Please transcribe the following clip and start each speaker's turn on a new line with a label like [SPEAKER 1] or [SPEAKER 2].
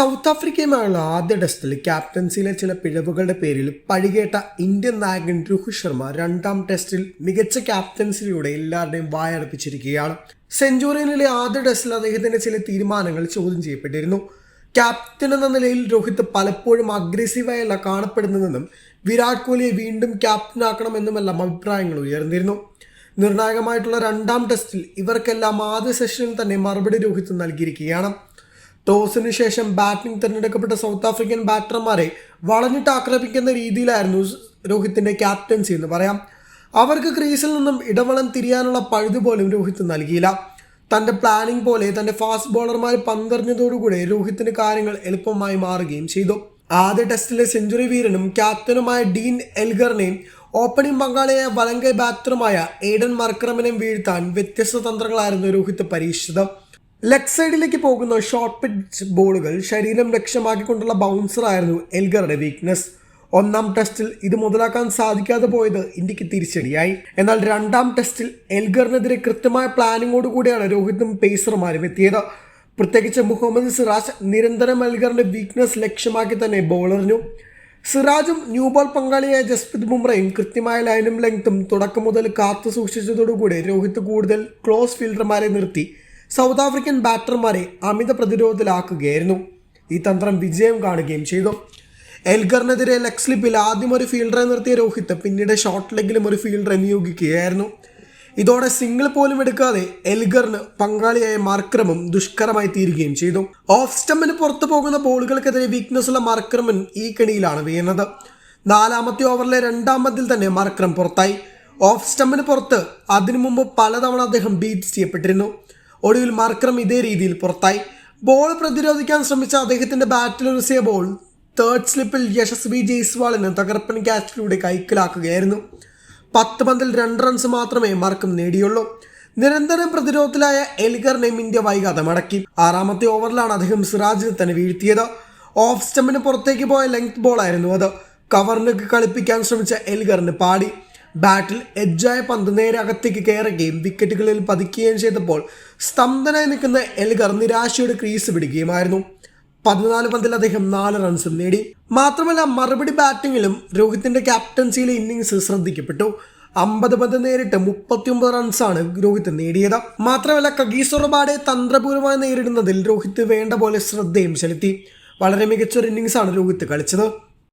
[SPEAKER 1] South ആഫ്രിക്കയുമായുള്ള ആദ്യ ടെസ്റ്റിൽ ക്യാപ്റ്റൻസിയിലെ ചില പിഴവുകളുടെ പേരിൽ പഴികേട്ട ഇന്ത്യൻ നായകൻ രോഹിത് ശർമ്മ രണ്ടാം ടെസ്റ്റിൽ മികച്ച ക്യാപ്റ്റൻസിലൂടെ എല്ലാവരുടെയും വായടപ്പിച്ചിരിക്കുകയാണ്. സെഞ്ചുറിയനിലെ ആദ്യ ടെസ്റ്റിൽ അദ്ദേഹത്തിന്റെ ചില തീരുമാനങ്ങൾ ചോദ്യം ചെയ്യപ്പെട്ടിരുന്നു. ക്യാപ്റ്റൻ എന്ന നിലയിൽ രോഹിത് പലപ്പോഴും അഗ്രസീവായല്ല കാണപ്പെടുന്നതെന്നും വിരാട് കോഹ്ലിയെ വീണ്ടും ക്യാപ്റ്റനാക്കണമെന്നുമെല്ലാം അഭിപ്രായങ്ങൾ ഉയർന്നിരുന്നു. നിർണായകമായിട്ടുള്ള രണ്ടാം ടെസ്റ്റിൽ ഇവർക്കെല്ലാം ആദ്യ സെഷനിൽ തന്നെ മറുപടി രോഹിത് നൽകിയിരിക്കുകയാണ്. ടോസിന് ശേഷം ബാറ്റിംഗ് തിരഞ്ഞെടുക്കപ്പെട്ട സൗത്ത് ആഫ്രിക്കൻ ബാറ്റർമാരെ വളഞ്ഞിട്ട് ആക്രമിക്കുന്ന രീതിയിലായിരുന്നു രോഹിത്തിന്റെ ക്യാപ്റ്റൻസി എന്ന് പറയാം. അവർക്ക് ക്രീസിൽ നിന്നും ഇടവളം തിരിയാനുള്ള പഴുത് പോലും രോഹിത് നൽകിയില്ല. തന്റെ പ്ലാനിംഗ് പോലെ തന്റെ ഫാസ്റ്റ് ബോളർമാർ പന്തറിഞ്ഞതോടുകൂടെ രോഹിത്തിന് കാര്യങ്ങൾ എളുപ്പമായി മാറുകയും ചെയ്തു. ആദ്യ ടെസ്റ്റിലെ സെഞ്ചുറി വീരനും ക്യാപ്റ്റനുമായ ഡീൻ എൽഗറിനെയും ഓപ്പണിംഗ് പങ്കാളിയായ വലങ്കൈ ബാറ്ററുമായ എയ്ഡൻ മർക്രമിനെയും വീഴ്ത്താൻ വ്യത്യസ്ത തന്ത്രങ്ങളായിരുന്നു രോഹിത് പരീക്ഷിച്ചത്. ലെഗ് സൈഡിലേക്ക് പോകുന്ന ഷോർട്ട് പിച്ച് ബോളുകൾ ശരീരം ലക്ഷ്യമാക്കിക്കൊണ്ടുള്ള ബൗൺസറായിരുന്നു എൽഗറുടെ വീക്ക്നെസ് ഒന്നാം ടെസ്റ്റിൽ ഇത് മുതലാക്കാൻ സാധിക്കാതെ പോയത് ഇന്ത്യയ്ക്ക് തിരിച്ചടിയായി. എന്നാൽ രണ്ടാം ടെസ്റ്റിൽ എൽഗറിനെതിരെ കൃത്യമായ പ്ലാനിങ്ങോടുകൂടിയാണ് രോഹിതും പേസർമാരും എത്തിയത്. പ്രത്യേകിച്ച് മുഹമ്മദ് സിറാജ് നിരന്തരം എൽഗറിന്റെ വീക്ക്നെസ് ലക്ഷ്യമാക്കി തന്നെ ബോളറിഞ്ഞു സിറാജും ന്യൂ ബോൾ പങ്കാളിയായ ജസ്പ്രീത് ബുംറയും കൃത്യമായ ലൈനും ലെങ്ത്തും തുടക്കം മുതൽ കാത്തു സൂക്ഷിച്ചതോടുകൂടി രോഹിത് കൂടുതൽ ക്ലോസ് ഫീൽഡർമാരെ നിർത്തി. സൗത്ത് ആഫ്രിക്കൻ ബാറ്റർമാരെ അമിത പ്രതിരോധത്തിലാക്കുകയായിരുന്നു. ഈ തന്ത്രം വിജയം കാണുകയും ചെയ്തു. എൽഗറിനെതിരെ ലെഗ് സ്ലിപ്പിൽ ആദ്യം ഒരു ഫീൽഡറെ നിർത്തിയ രോഹിത് പിന്നീട് ഷോർട്ട് ലെഗിലും ഒരു ഫീൽഡറെ നിയോഗിക്കുകയായിരുന്നു. ഇതോടെ സിംഗിൾ പോലും എടുക്കാതെ എൽഗറിന് പങ്കാളിയായ മാർക്രമും ദുഷ്കരമായി തീരുകയും ചെയ്തു. ഓഫ് സ്റ്റമ്പിന് പുറത്തു പോകുന്ന ബോളുകൾക്കെതിരെ വീക്ക്നെസ് ഉള്ള മാർക്രമൻ ഈ കെണിയിലാണ് വീണത്. നാലാമത്തെ ഓവറിലെ രണ്ടാം പന്തിൽ തന്നെ മാർക്രം പുറത്തായി. ഓഫ് സ്റ്റമ്പിന് പുറത്ത് അതിനു മുമ്പ് പലതവണ അദ്ദേഹം ബീറ്റ് ചെയ്യപ്പെട്ടിരുന്നു. ഒടുവിൽ മാർക്രം ഇതേ രീതിയിൽ പുറത്തായി. ബോൾ പ്രതിരോധിക്കാൻ ശ്രമിച്ച അദ്ദേഹത്തിന്റെ ബാറ്റിൽ ഉരസിയ ബോൾ തേർഡ് സ്ലിപ്പിൽ യശസ്വി ജയ്സ്വാളിന് തകർപ്പൻ ക്യാച്ചിലൂടെ കൈക്കലാക്കുകയായിരുന്നു. പത്ത് പന്തിൽ രണ്ട് റൺസ് മാത്രമേ മാർക്കം നേടിയുള്ളൂ. നിരന്തരം പ്രതിരോധത്തിലായ എൽഗർ ഇന്ത്യ വൈകാതെ മടക്കി. ആറാമത്തെ ഓവറിലാണ് അദ്ദേഹം സിറാജിനെ തന്നെ വീഴ്ത്തിയത്. ഓഫ് സ്റ്റമ്പിന് പുറത്തേക്ക് പോയ ലെങ്ത് ബോളായിരുന്നു അത്. കവറിനൊക്കെ കളിപ്പിക്കാൻ ശ്രമിച്ച എൽഗറിന് പാടി. ബാറ്റിൽ എഡ്ജായ പന്ത് നേരെ അകത്തേക്ക് കയറുകയും വിക്കറ്റുകളിൽ പതിക്കുകയും ചെയ്തപ്പോൾ സ്തംഭനായി നിൽക്കുന്ന എൽഗർ നിരാശയുടെ ക്രീസ് പിടിക്കുകയുമായിരുന്നു. പതിനാല് പന്തിൽ അദ്ദേഹം നാല് റൺസും നേടി. മാത്രമല്ല മറുപടി ബാറ്റിങ്ങിലും രോഹിത്തിന്റെ ക്യാപ്റ്റൻസിയിലെ ഇന്നിങ്സ് ശ്രദ്ധിക്കപ്പെട്ടു. അമ്പത് പന്ത് നേരിട്ട് മുപ്പത്തിയൊമ്പത് റൺസാണ് രോഹിത് നേടിയത്. മാത്രമല്ല കഗീസൊറബാടെ തന്ത്രപൂർവമായി നേരിടുന്നതിൽ രോഹിത് വേണ്ട പോലെ ശ്രദ്ധയും ചെലുത്തി. വളരെ മികച്ചൊരു ഇന്നിങ്സാണ് രോഹിത് കളിച്ചത്.